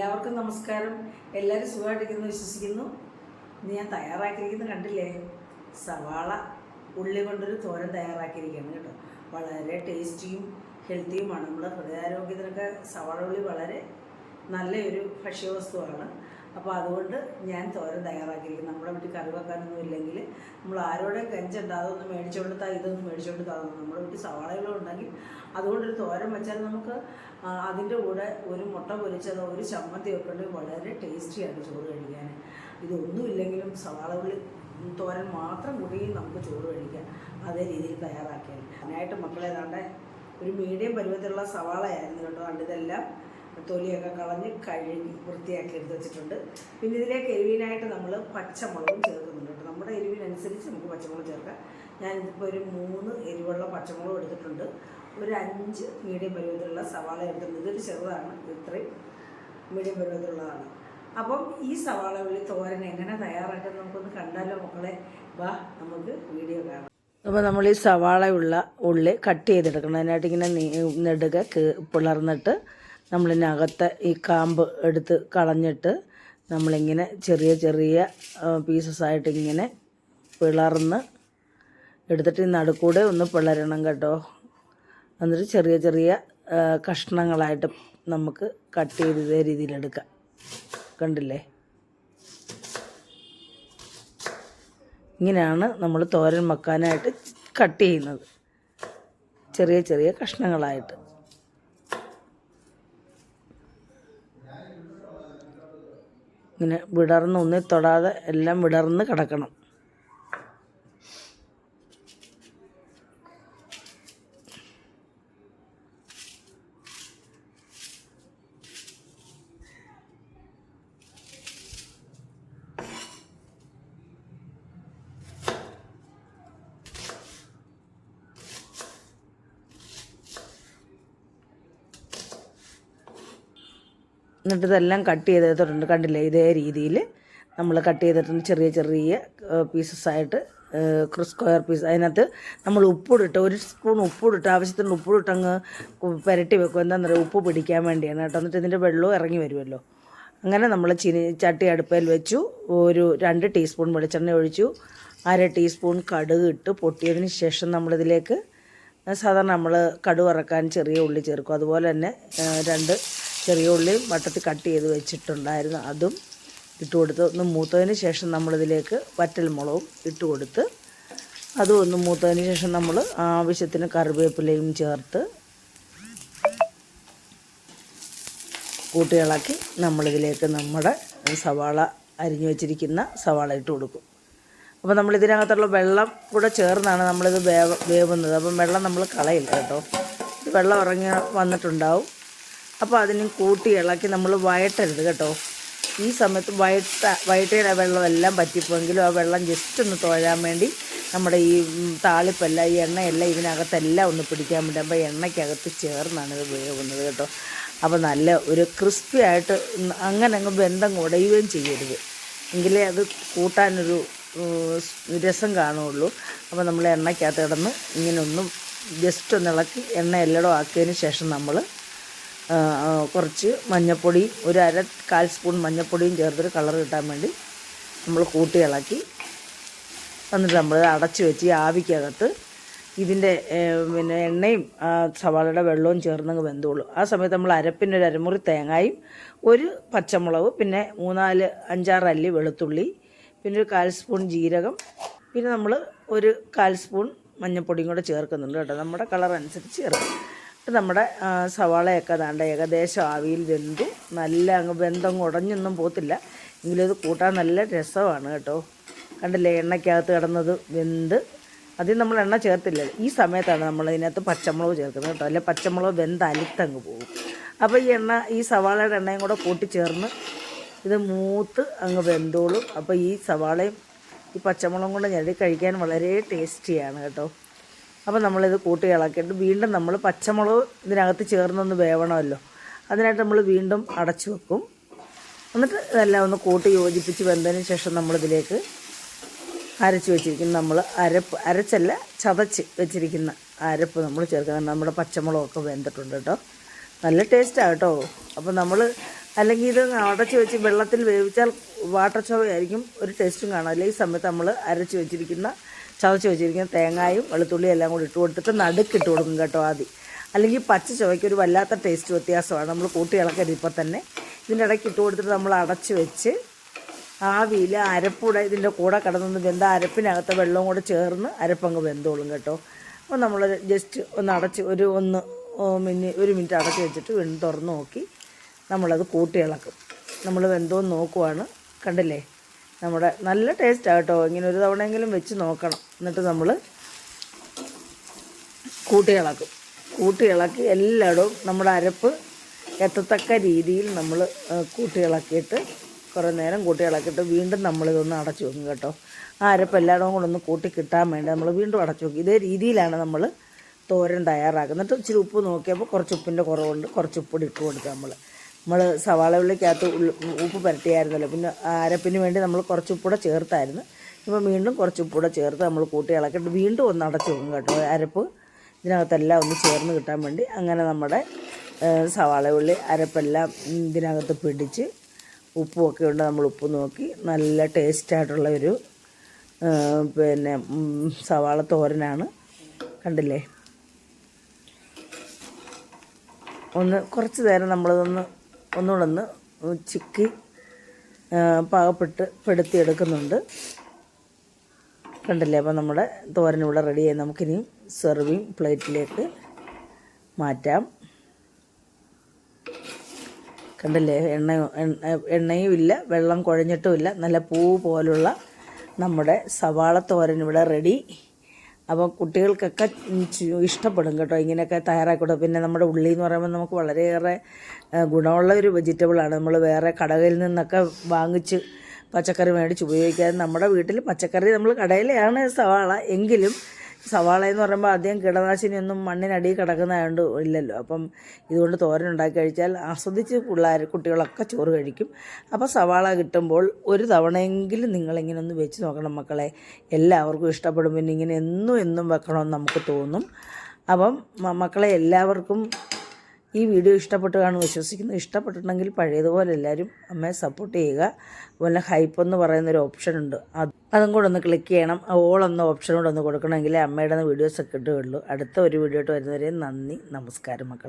എല്ലാവർക്കും നമസ്കാരം. എല്ലാവരും സുഖമായിട്ടിരിക്കുന്നു വിശ്വസിക്കുന്നു. ഇന്ന് ഞാൻ തയ്യാറാക്കിയിരിക്കുന്നത് കണ്ടില്ലേ? സവാള ഉള്ളി കൊണ്ടൊരു തോരൻ തയ്യാറാക്കിയിരിക്കുകയാണ് കേട്ടോ. വളരെ ടേസ്റ്റിയും ഹെൽത്തിയുമാണ്. നമ്മുടെ ഹൃദയാരോഗ്യത്തിനൊക്കെ സവാള ഉള്ളി വളരെ നല്ലൊരു ഭക്ഷ്യവസ്തുവാണ്. അപ്പോൾ അതുകൊണ്ട് ഞാൻ തോരൻ തയ്യാറാക്കിയിരിക്കും നമ്മുടെ വീട്ടിൽ കറി വെക്കാനൊന്നും ഇല്ലെങ്കിൽ നമ്മൾ ആരോടെ കഞ്ചുണ്ട്. അതൊന്ന് മേടിച്ചുകൊണ്ട് താ ഇതൊന്ന് മേടിച്ചുകൊണ്ട് താ. നമ്മുടെ വീട്ടിൽ സവാളകളും ഉണ്ടെങ്കിൽ അതുകൊണ്ടൊരു തോരൻ വെച്ചാൽ നമുക്ക് അതിന്റെ കൂടെ ഒരു മുട്ട പൊരിച്ചതോ ഒരു ചമ്മന്തി ഒക്കെ ഉണ്ടെങ്കിൽ വളരെ ടേസ്റ്റിയാണ് ചോറ് കഴിക്കാൻ. ഇതൊന്നും ഇല്ലെങ്കിലും സവാളകൾ തോരൻ മാത്രം കൂടി നമുക്ക് ചോറ് കഴിക്കാം. അതേ രീതിയിൽ തയ്യാറാക്കിയാൽ. അതിനായിട്ട് മക്കളെ ഏതാണ്ട് ഒരു മീഡിയം പരുവത്തിലുള്ള സവാളയായിരുന്നു കേട്ടോ. അതുകൊണ്ട് ഇതെല്ലാം തൊലിയൊക്കെ കളഞ്ഞ് കഴുകി വൃത്തിയാക്കി എടുത്ത് വെച്ചിട്ടുണ്ട്. പിന്നെ ഇതിലേക്ക് എരിവിനായിട്ട് നമ്മൾ പച്ചമുളകും ചേർക്കുന്നുണ്ട് കേട്ടോ. നമ്മുടെ എരിവിനനുസരിച്ച് നമുക്ക് പച്ചമുളക് ചേർക്കാം. ഞാൻ ഞാനിതിപ്പോൾ ഒരു മൂന്ന് എരിവുള്ള പച്ചമുളകും എടുത്തിട്ടുണ്ട്. ഒരു അഞ്ച് മീഡിയം പരുവത്തിലുള്ള സവാള എടുത്തിട്ടുണ്ട്. ഇതൊരു ചെറുതാണ് ഇത് ഇത്രയും മീഡിയം പരുവത്തിലുള്ളതാണ്. അപ്പം ഈ സവാള ഉള്ളി തോരൻ എങ്ങനെ തയ്യാറാക്കാൻ നമുക്കൊന്ന് കണ്ടാലോ മക്കളെ? വാ നമുക്ക് വീഡിയോ കാണാം. അപ്പോൾ നമ്മൾ ഈ സവാളയുള്ള ഉള്ളി കട്ട് ചെയ്തെടുക്കണം. അതിനായിട്ട് ഇങ്ങനെ നെടുക പിളർന്നിട്ട് നമ്മളിതിനകത്തെ ഈ കാമ്പ് എടുത്ത് കളഞ്ഞിട്ട് നമ്മളിങ്ങനെ ചെറിയ ചെറിയ പീസസ് ആയിട്ട് ഇങ്ങനെ പിളർന്ന് എടുത്തിട്ട് ഈ നടുക്കൂടെ ഒന്ന് പിളരണം കേട്ടോ. എന്നിട്ട് ചെറിയ ചെറിയ കഷ്ണങ്ങളായിട്ട് നമുക്ക് കട്ട് ചെയ്ത് ഇതേ രീതിയിലെടുക്കാം കണ്ടില്ലേ? ഇങ്ങനെയാണ് നമ്മൾ തോരൻ മക്കാനായിട്ട് കട്ട് ചെയ്യുന്നത്. ചെറിയ ചെറിയ കഷ്ണങ്ങളായിട്ട്. ഇങ്ങനെ വിടർന്ന് ഒന്നി തൊടാതെ എല്ലാം വിടർന്ന് കിടക്കണം. എന്നിട്ട് ഇതെല്ലാം കട്ട് ചെയ്തിട്ടുണ്ട്. കണ്ടില്ലേ? ഇതേ രീതിയിൽ നമ്മൾ കട്ട് ചെയ്തിട്ടുണ്ട് ചെറിയ ചെറിയ പീസസ് ആയിട്ട് സ്ക്വയർ പീസ് അതിനകത്ത് നമ്മൾ ഉപ്പിടിട്ട് ഒരു സ്പൂൺ ഉപ്പിടിട്ട് ആവശ്യത്തിന് ഉപ്പിടിട്ട് അങ്ങ് പുരട്ടി വെക്കും. എന്താണെന്ന് പറയുക ഉപ്പ് പിടിക്കാൻ വേണ്ടിയാണ് കേട്ടോ. എന്നിട്ട് ഇതിന്റെ വെള്ളവും ഇറങ്ങി വരുമല്ലോ. അങ്ങനെ നമ്മൾ ചിനി ചട്ടി അടുപ്പയിൽ വെച്ചു. ഒരു രണ്ട് ടീസ്പൂൺ വെളിച്ചെണ്ണ ഒഴിച്ചു. അര ടീസ്പൂൺ കടുക് ഇട്ട് പൊട്ടിയതിന് ശേഷം നമ്മളിതിലേക്ക് സാധാരണ നമ്മൾ കടുക് ഇറക്കാൻ ചെറിയ ഉള്ളി ചേർക്കും. അതുപോലെ തന്നെ രണ്ട് ചെറിയ ഉള്ളി വട്ടത്തിൽ കട്ട് ചെയ്ത് വെച്ചിട്ടുണ്ടായിരുന്നു. അതും ഇട്ട് കൊടുത്ത് ഒന്ന് മൂത്തതിന് ശേഷം നമ്മളിതിലേക്ക് വറ്റൽ മുളകും ഇട്ട് കൊടുത്ത് അതും ഒന്ന് മൂത്തതിന് ശേഷം നമ്മൾ ആവശ്യത്തിന് കറിവേപ്പിലയും ചേർത്ത് കൂട്ടിയിളക്കി നമ്മളിതിലേക്ക് നമ്മുടെ സവാള അരിഞ്ഞു വെച്ചിരിക്കുന്ന സവാള ഇട്ട് കൊടുക്കും. അപ്പോൾ നമ്മൾ ഇതിനകത്തുള്ള വെള്ളം കൂടെ ചേർന്നാണ് നമ്മളിത് വേവ വേവുന്നത്. അപ്പം വെള്ളം നമ്മൾ കളയില്ല കേട്ടോ. വെള്ളം ഇറങ്ങി വന്നിട്ടുണ്ടാവും. അപ്പോൾ അതിനും കൂട്ടി ഇളക്കി നമ്മൾ വയറ്റരുത് കേട്ടോ. ഈ സമയത്ത് വയറ്റ വയറ്റയുടെ വെള്ളമെല്ലാം പറ്റിപ്പോയെങ്കിലും ആ വെള്ളം ജസ്റ്റ് ഒന്ന് തോഴാൻ വേണ്ടി നമ്മുടെ ഈ താളിപ്പെല്ലാം ഈ എണ്ണയെല്ലാം ഇതിനകത്തെല്ലാം ഒന്ന് പിടിക്കാൻ വേണ്ടി അപ്പോൾ എണ്ണയ്ക്കകത്ത് ചേർന്നാണ് ഇത് വേവുന്നത് കേട്ടോ. അപ്പോൾ നല്ല ഒരു ക്രിസ്പി ആയിട്ട് അങ്ങനെ അങ്ങ് ബന്ധം കുടയുകയും ചെയ്യരുത്. എങ്കിലേ അത് കൂട്ടാനൊരു രസം കാണുള്ളൂ അപ്പോൾ നമ്മൾ എണ്ണയ്ക്കകത്ത് കിടന്ന് ഇങ്ങനെ ഒന്നും ജസ്റ്റ് ഒന്ന് ഇളക്കി എണ്ണ എല്ലടോ ആക്കിയതിന് ശേഷം നമ്മൾ കുറച്ച് മഞ്ഞൾപ്പൊടി ഒരു അര കാൽ സ്പൂൺ മഞ്ഞൾപ്പൊടിയും ചേർത്തൊരു കളർ കിട്ടാൻ വേണ്ടി നമ്മൾ കൂട്ടി ഇളക്കി. എന്നിട്ട് നമ്മൾ അടച്ച് വെച്ച് ഈ ആവിക്കകത്ത് ഇതിന്റെ പിന്നെ എണ്ണയും സവാളയുടെ വെള്ളവും ചേർന്നങ്ങ് വെന്തോളൂ ആ സമയത്ത് നമ്മൾ അരപ്പിന്റെ ഒരു അരമുറി തേങ്ങയും ഒരു പച്ചമുളക് പിന്നെ മൂന്നാൽ അഞ്ചാറ് അല്ലി വെളുത്തുള്ളി പിന്നെ ഒരു കാൽ സ്പൂൺ ജീരകം പിന്നെ നമ്മൾ ഒരു കാൽ സ്പൂൺ മഞ്ഞൾപ്പൊടിയും കൂടെ ചേർക്കുന്നുണ്ട് കേട്ടോ. നമ്മുടെ കളർ അനുസരിച്ച് ചേർക്കും. നമ്മുടെ സവാളയൊക്കെ ദാണ്ട ഏകദേശം ആവിയിൽ വെന്തു. നല്ല അങ്ങ് ബന്ധം ഉടഞ്ഞൊന്നും പോത്തില്ല എങ്കിലും ഇത് കൂട്ടാൻ നല്ല രസമാണ് കേട്ടോ. കണ്ടില്ലേ എണ്ണയ്ക്കകത്ത് കിടന്നത് വെന്ത്. അതിൽ നമ്മൾ എണ്ണ ചേർത്തില്ല. ഈ സമയത്താണ് നമ്മൾ ഇതിനകത്ത് പച്ചമുളക് ചേർക്കുന്നത് കേട്ടോ. അല്ലെ പച്ചമുളക് വെന്ത് അലുത്തങ്ങ് പോകും. അപ്പോൾ ഈ എണ്ണ ഈ സവാളയുടെ എണ്ണയും കൂടെ കൂട്ടിച്ചേർന്ന് ഇത് മൂത്ത് അങ്ങ് വെന്തോളും. അപ്പോൾ ഈ സവാളയും ഈ പച്ചമുളകും കൊണ്ട് ഞെടി കഴിക്കാൻ വളരെ ടേസ്റ്റിയാണ് കേട്ടോ. അപ്പോൾ നമ്മളിത് കൂട്ടി ഇളക്കിയിട്ട് വീണ്ടും നമ്മൾ പച്ചമുളക് ഇതിനകത്ത് ചേർന്നൊന്ന് വേവണമല്ലോ. അതിനായിട്ട് നമ്മൾ വീണ്ടും അടച്ചു വെക്കും. എന്നിട്ട് ഇതെല്ലാം ഒന്ന് കൂട്ടി യോജിപ്പിച്ച് വെന്തതിന് ശേഷം നമ്മളിതിലേക്ക് അരച്ച് വെച്ചിരിക്കുന്ന നമ്മൾ അരപ്പ് അരച്ചല്ല ചതച്ച് വെച്ചിരിക്കുന്ന അരപ്പ് നമ്മൾ ചേർക്കുന്നത് നമ്മുടെ പച്ചമുളകൊക്കെ വെന്തിട്ടുണ്ട് കേട്ടോ. നല്ല ടേസ്റ്റാണ് കേട്ടോ. അപ്പോൾ നമ്മൾ അല്ലെങ്കിൽ ഇത് അടച്ച് വെച്ച് വെള്ളത്തിൽ വേവിച്ചാൽ വാട്ടർ ചോവയായിരിക്കും ഒരു ടേസ്റ്റും കാണില്ല ഈ സമയത്ത് നമ്മൾ അരച്ച് വെച്ചിരിക്കുന്ന ചതച്ച് വെച്ചിരിക്കുന്ന തേങ്ങായും വെളുത്തുള്ളിയും എല്ലാം കൂടി ഇട്ട് കൊടുത്തിട്ട് നടുക്കിട്ട് കൊടുക്കും കേട്ടോ ആദ്യം. അല്ലെങ്കിൽ പച്ച ചുവയ്ക്ക് ഒരു വല്ലാത്ത ടേസ്റ്റ് വ്യത്യാസമാണ്. നമ്മൾ കൂട്ടി ഇളക്കരുത് ഇപ്പം തന്നെ. ഇതിന്റെ ഇടയ്ക്ക് ഇട്ട് കൊടുത്തിട്ട് നമ്മൾ അടച്ച് വെച്ച് ആവിയിൽ അരപ്പൂടെ ഇതിന്റെ കൂടെ കിടന്നൊന്ന് വെന്ത അരപ്പിനകത്ത് വെള്ളവും കൂടെ ചേർന്ന് അരപ്പങ്ങ് വെന്തോളും കേട്ടോ. അപ്പോൾ നമ്മൾ ജസ്റ്റ് ഒന്ന് അടച്ച് ഒരു ഒന്ന് മിനി ഒരു മിനിറ്റ് അടച്ച് വെച്ചിട്ട് വീണ്ടും തുറന്ന് നോക്കി നമ്മളത് കൂട്ടി ഇളക്കും. നമ്മൾ വെന്തോന്ന് നോക്കുവാണ്. കണ്ടില്ലേ? നമ്മുടെ നല്ല ടേസ്റ്റാണ് കേട്ടോ. ഇങ്ങനെ ഒരു തവണയെങ്കിലും വെച്ച് നോക്കണം. എന്നിട്ട് നമ്മൾ കൂട്ടി ഇളക്കും കൂട്ടി ഇളക്കി എല്ലായിടവും നമ്മുടെ അരപ്പ് എത്തത്തക്ക രീതിയിൽ നമ്മൾ കൂട്ടി ഇളക്കിയിട്ട് കുറേ നേരം കൂട്ടി ഇളക്കിയിട്ട് വീണ്ടും നമ്മളിതൊന്ന് അടച്ചു വെക്കും കേട്ടോ. ആ അരപ്പ് എല്ലായിടവും കൂടെ ഒന്ന് കൂട്ടി കിട്ടാൻ വേണ്ടി നമ്മൾ വീണ്ടും അടച്ചു വെക്കും. ഇതേ രീതിയിലാണ് നമ്മൾ തോരൻ തയ്യാറാക്കുന്നത്. എന്നിട്ട് ഇച്ചിരി ഉപ്പ് നോക്കിയപ്പോൾ കുറച്ച് ഉപ്പിന്റെ കുറവുണ്ട്. കുറച്ച് ഉപ്പിടി ഇട്ട് കൊടുക്കുക നമ്മൾ നമ്മൾ സവാള ഉള്ളിക്കകത്ത് ഉള്ളി ഉപ്പ് പുരട്ടിയായിരുന്നല്ലോ. പിന്നെ അരപ്പിന് വേണ്ടി നമ്മൾ കുറച്ച് ഉപ്പൂടെ ചേർത്തായിരുന്നു. ഇപ്പോൾ വീണ്ടും കുറച്ച് ഉപ്പൂടെ ചേർത്ത് നമ്മൾ കൂട്ടി ഇളക്കിയിട്ട് വീണ്ടും ഒന്ന് അടച്ച് വെക്കും കേട്ടോ. അരപ്പ് ഇതിനകത്തെല്ലാം ഒന്ന് ചേർന്ന് കിട്ടാൻ വേണ്ടി അങ്ങനെ നമ്മുടെ സവാള ഉള്ളി അരപ്പെല്ലാം ഇതിനകത്ത് പിടിച്ച് ഉപ്പുമൊക്കെ ഉണ്ട്. നമ്മൾ ഉപ്പ് നോക്കി നല്ല ടേസ്റ്റായിട്ടുള്ള ഒരു പിന്നെ സവാള തോരനാണ്. കണ്ടില്ലേ? ഒന്ന് കുറച്ച് നേരം നമ്മളതൊന്ന് ഒന്നുകൂടെ ഒന്ന് ചിക്കി പാകപ്പെട്ട് പെടുത്തിയെടുക്കുന്നുണ്ട്. കണ്ടില്ലേ? അപ്പോൾ നമ്മുടെ തോരൻ ഇവിടെ റെഡിയായി. നമുക്കിനി സെർവിങ് പ്ലേറ്റിലേക്ക് മാറ്റാം. കണ്ടില്ലേ? എണ്ണ എണ്ണ എണ്ണയും ഇല്ല വെള്ളം കുഴഞ്ഞിട്ടും ഇല്ല. നല്ല പൂ പോലുള്ള നമ്മുടെ സവാള തോരൻ ഇവിടെ റെഡി അപ്പോൾ കുട്ടികൾക്കൊക്കെ ഇഷ്ടപ്പെടും കേട്ടോ. ഇങ്ങനെയൊക്കെ തയ്യാറാക്കി പിന്നെ നമ്മുടെ ഉള്ളി എന്ന് പറയുമ്പോൾ നമുക്ക് വളരെയേറെ ഗുണമുള്ള ഒരു വെജിറ്റബിളാണ് നമ്മൾ വേറെ കടകളിൽ നിന്നൊക്കെ വാങ്ങിച്ച് പച്ചക്കറി മേടിച്ച് ഉപയോഗിക്കാതെ നമ്മുടെ വീട്ടിൽ പച്ചക്കറി നമ്മൾ കടയിലെയാണ് സവാള. എങ്കിലും സവാള എന്ന് പറയുമ്പോൾ അധികം കീടനാശിനിയൊന്നും മണ്ണിനടിയിൽ കിടക്കുന്നതായതുകൊണ്ട് ഇല്ലല്ലോ. അപ്പം ഇതുകൊണ്ട് തോരൻ ഉണ്ടാക്കി കഴിച്ചാൽ ആസ്വദിച്ച് പിള്ളേർ കുട്ടികളൊക്കെ ചോറ് കഴിക്കും. അപ്പോൾ സവാള കിട്ടുമ്പോൾ ഒരു തവണയെങ്കിലും നിങ്ങളിങ്ങനെ ഒന്ന് വെച്ച് നോക്കണം മക്കളെ. എല്ലാവർക്കും ഇഷ്ടപ്പെടും. പിന്നെ ഇങ്ങനെ എന്നും എന്നും വെക്കണമെന്ന് നമുക്ക് തോന്നും. അപ്പം മക്കളെ എല്ലാവർക്കും ഈ വീഡിയോ ഇഷ്ടപ്പെട്ടു കാണും വിശ്വസിക്കുന്നു. ഇഷ്ടപ്പെട്ടിട്ടുണ്ടെങ്കിൽ പഴയതുപോലെ എല്ലാവരും അമ്മയെ സപ്പോർട്ട് ചെയ്യുക. അതുപോലെ ഹൈപ്പ് എന്ന് പറയുന്നൊരു ഓപ്ഷൻ ഉണ്ട്. അത് അതും കൂടെ ഒന്ന് ക്ലിക്ക് ചെയ്യണം. ഓൾ എന്ന ഓപ്ഷൻ കൂടെ ഒന്ന് കൊടുക്കണമെങ്കിൽ അമ്മയുടെ വീഡിയോസ് ഒക്കെ ഇട്ടുകയുള്ളൂ അടുത്ത ഒരു വീഡിയോ ആയിട്ട് വരുന്നവരെ നന്ദി. നമസ്കാരം മക്കൾ